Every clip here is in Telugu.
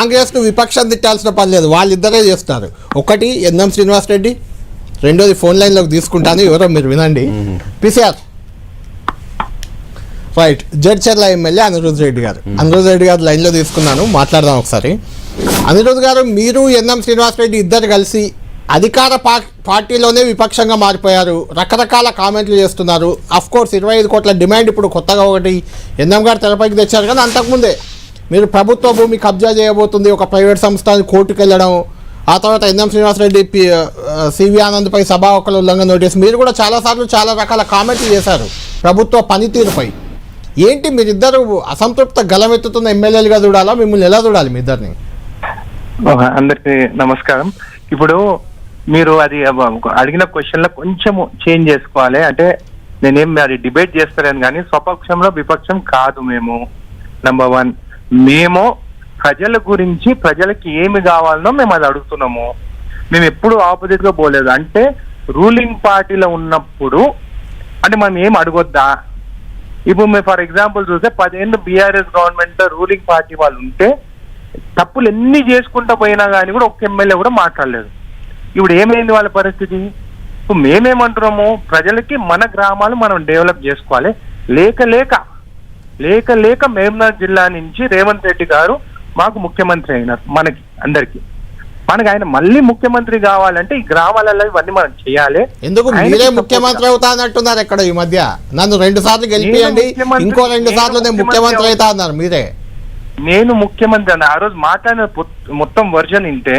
కాంగ్రెస్ను విపక్షం తిట్టాల్సిన పని లేదు. వాళ్ళిద్దరే చేస్తారు. ఒకటి ఎన్ఎం శ్రీనివాస్ రెడ్డి రెండోది ఫోన్ లైన్లోకి తీసుకుంటాను. ఎవరో మీరు వినండి. PCR. Right. Jadcherla MLA Anirudh Reddy గారు. అనిరుద్ రెడ్డి గారు లైన్లో తీసుకున్నాను. మాట్లాడదాం ఒకసారి. అనిరుద్ గారు మీరు ఎన్ఎం శ్రీనివాస్ రెడ్డి ఇద్దరు కలిసి అధికార పా- పార్టీలోనే విపక్షంగా మారిపోయారు. రకరకాల కామెంట్లు చేస్తున్నారు. కోర్స్ ఇరవై ఐదు కోట్ల డిమాండ్ ఇప్పుడు కొత్తగా ఒకటి ఎన్ఎం గారు తెరపైకి తెచ్చారు కానీ అంతకుముందే. మీరు ప్రభుత్వ భూమి కబ్జా చేయబోతుంది ఒక ప్రైవేట్ సంస్థ కోర్టుకు వెళ్ళడం ఆ తర్వాత ఎన్ఎం శ్రీనివాసరెడ్డి పి సివి ఆనంద్పై సభా ఒకళ్ళు ఉల్లంఘన నోటీస్ మీరు కూడా చాలాసార్లు చాలా రకాల కామెంట్లు చేశారు ప్రభుత్వ పనితీరుపై. ఏంటి మీరిద్దరు అసంతృప్త గలమెత్తుతున్న ఎమ్మెల్యేలుగా చూడాలా? మిమ్మల్ని ఎలా చూడాలి మీ ఇద్దరిని అందరికీ నమస్కారం. ఇప్పుడు మీరు అది అడిగిన క్వశ్చన్లో కొంచెము చేంజ్ చేసుకోవాలి. అంటే నేనేం అది డిబేట్ చేస్తలేను కానీ స్వపక్షంలో విపక్షం కాదు మేము నంబర్ వన్. మేము ప్రజల గురించి ప్రజలకి ఏమి కావాలనో మేము అది అడుగుతున్నాము. మేము ఎప్పుడు ఆపోజిట్గా పోలేదు. అంటే రూలింగ్ పార్టీలో ఉన్నప్పుడు అంటే మనం ఏం అడగొద్దా? ఇప్పుడు మేము ఫర్ ఎగ్జాంపుల్ చూస్తే పదేళ్ళు బీఆర్ఎస్ గవర్నమెంట్ రూలింగ్ పార్టీ వాళ్ళు ఉంటే తప్పులు ఎన్ని చేసుకుంటా పోయినా కానీ కూడా ఒక్క ఎమ్మెల్యే కూడా మాట్లాడలేదు. ఇప్పుడు ఏమైంది వాళ్ళ పరిస్థితి? ఇప్పుడు మేమేమంటున్నాము? ప్రజలకి మన గ్రామాలు మనం డెవలప్ చేసుకోవాలి. లేక లేక లేక లేక మేమ్నాథ్ జిల్లా నుంచి రేవంత్ రెడ్డి గారు మాకు ముఖ్యమంత్రి అయినారు మనకి అందరికి. మనకి ఆయన మళ్ళీ ముఖ్యమంత్రి కావాలంటే ఈ గ్రామాలలో ఇవన్నీ మనం చేయాలి. ఎందుకు? మీరే ముఖ్యమంత్రి అవుతా అన్నట్టున్నారు ఎక్కడ ఈ మధ్య? నన్ను రెండు సార్లు గెలిపియండి ఇంకో రెండు సార్లు నేను ముఖ్యమంత్రి అవుతా అన్నారు మీరే. నేను ముఖ్యమంత్రి అన్న ఆ రోజు మాట్లాడిన మొత్తం వర్జన్ ఇంటే.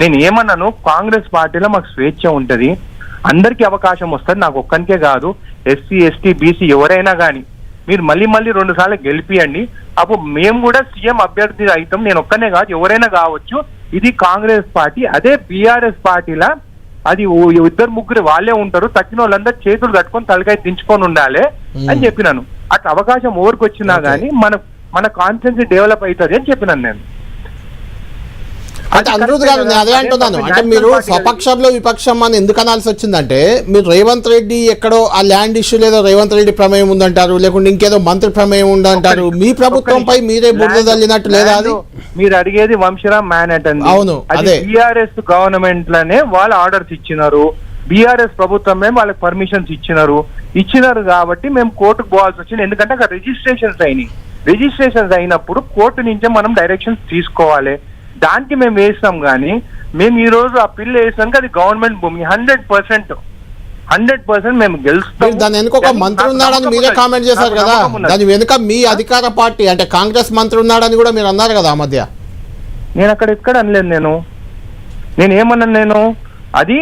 నేను ఏమన్నాను కాంగ్రెస్ పార్టీలో మాకు స్వేచ్ఛ ఉంటది అందరికీ అవకాశం వస్తుంది నాకు ఒక్కనికే కాదు ఎస్సీ ఎస్టీ బీసీ ఎవరైనా కానీ మీరు మళ్ళీ మళ్ళీ రెండు సార్లు గెలిపియండి. అప్పుడు మేము కూడా సీఎం అభ్యర్థి అవుతాం నేను ఒక్కనే కాదు ఎవరైనా కావచ్చు. ఇది కాంగ్రెస్ పార్టీ అదే బీఆర్ఎస్ పార్టీలా. అది ఇద్దరు ముగ్గురు వాళ్ళే ఉంటారు. తక్కిన వాళ్ళందరూ చేతులు కట్టుకొని తలకాయ దించుకొని ఉండాలి అని. చెప్పినాను. అట్లా అవకాశం ఓరికి వచ్చినా. గానీ మన మన కాన్ఫిడెన్స్ డెవలప్ అవుతుంది అని చెప్పినాను నేను. అంటే అనిరుద్ గారు నేను అదే అంటున్నాను. అంటే మీరు స్వపక్షంలో విపక్షం అని ఎందుకు అనాల్సి వచ్చిందంటే మీరు రేవంత్ రెడ్డి ఎక్కడో ఆ ల్యాండ్ ఇష్యూ లేదో రేవంత్ రెడ్డి ప్రమేయం ఉందంటారు లేకుంటే ఇంకేదో మంత్రి ప్రమేయం ఉందంటారు. మీ ప్రభుత్వంపై మీరే బురద తల్లినట్టు లేదా అది? మీరు అడిగేది వంశరామ్ మ్యానెట్ అండి. అవును, అది అదే. బీఆర్ఎస్ గవర్నమెంట్లోనే వాళ్ళు ఆర్డర్స్ ఇచ్చినారు. బీఆర్ఎస్ ప్రభుత్వమే వాళ్ళకి పర్మిషన్స్ ఇచ్చినారు. ఇచ్చినారు కాబట్టి మేము కోర్టుకు పోవాల్సి వచ్చింది. ఎందుకంటే అక్కడ రిజిస్ట్రేషన్స్ అయినాయి రిజిస్ట్రేషన్స్ అయినప్పుడు కోర్టు నుంచే మనం డైరెక్షన్స్ తీసుకోవాలి. దానికి మేము వేస్తాం కానీ మేము ఈ రోజు ఆ పిల్లు వేసాక అది గవర్నమెంట్ భూమి. Hundred percent. హండ్రెడ్ పర్సెంట్ మేము గెలుస్తాం. దాని వెనుక ఒక మంత్రి ఉన్నాడని మీరే కామెంట్ చేశారు కదా. దాని వెనుక మీ అధికార పార్టీ అంటే కాంగ్రెస్ మంత్రి ఉన్నాడని కూడా మీరు అన్నారు కదా ఆ మధ్య. నేను అక్కడ ఎక్కడ అనలేదు నేను. నేను ఏమన్నాను నేను? అది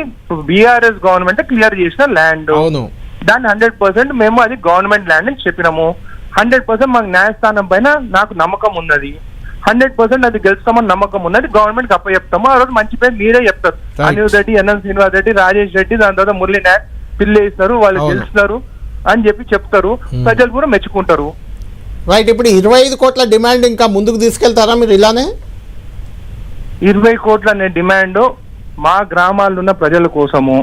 బీఆర్ఎస్ గవర్నమెంట్ క్లియర్ చేసిన ల్యాండ్. అవును. దాన్ని హండ్రెడ్ పర్సెంట్ మేము అది గవర్నమెంట్ ల్యాండ్ అని చెప్పినాము. హండ్రెడ్ పర్సెంట్ మాకు న్యాయస్థానం పైన నాకు నమ్మకం ఉన్నది. హండ్రెడ్ పర్సెంట్ అది గెలుస్తామని నమ్మకం ఉన్నది. గవర్నమెంట్ అప్ప చెప్తాము ఆ రోజు మంచి పేరు మీరే చెప్తారు. అనిల్ రెడ్డి ఎన్ఎన్ శ్రీనివాస్ రెడ్డి రాజేష్ రెడ్డి దాని తర్వాత మురళీ నాయక్ పిల్లి వేస్తారు వాళ్ళు. గెలుస్తారు అని చెప్పి చెప్తారు. Hmm. ప్రజలు కూడా మెచ్చుకుంటారు. రైట్ ఇప్పుడు ఇరవై ఐదు కోట్ల డిమాండ్ ఇంకా ముందుకు తీసుకెళ్తారా మీరు ఇలానే? ఇరవై కోట్ల అనే డిమాండ్ మా గ్రామాల్లో ఉన్న ప్రజల కోసము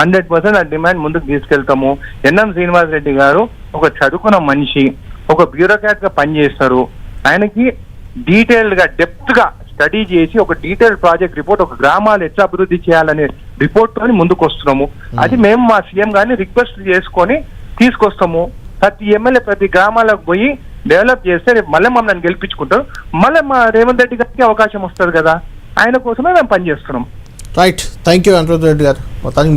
హండ్రెడ్ పర్సెంట్ ఆ డిమాండ్ ముందుకు తీసుకెళ్తాము. ఎన్ఎం శ్రీనివాస్ రెడ్డి గారు ఒక చదువుకున్న మనిషి ఒక బ్యూరోక్రాట్గా పనిచేస్తారు. ఆయనకి డీటెయిల్డ్గా డెప్త్గా స్టడీ చేసి ఒక డీటెయిల్ ప్రాజెక్ట్ రిపోర్ట్ ఒక గ్రామాలు ఎట్లా అభివృద్ధి చేయాలనే రిపోర్ట్ తోని ముందుకు వస్తున్నాము అది మేము. మా సీఎం గారిని రిక్వెస్ట్ చేసుకొని తీసుకొస్తాము. ప్రతి ఎమ్మెల్యే ప్రతి గ్రామాలకు పోయి డెవలప్ చేస్తే రేపు మళ్ళీ మమ్మల్ని గెలిపించుకుంటారు. మళ్ళీ మా రేవంత్ రెడ్డి గారికి అవకాశం వస్తుంది కదా. ఆయన కోసమే మేము పనిచేస్తున్నాం. రైట్ థ్యాంక్ యూ రెడ్డి గారు. మొత్తానికి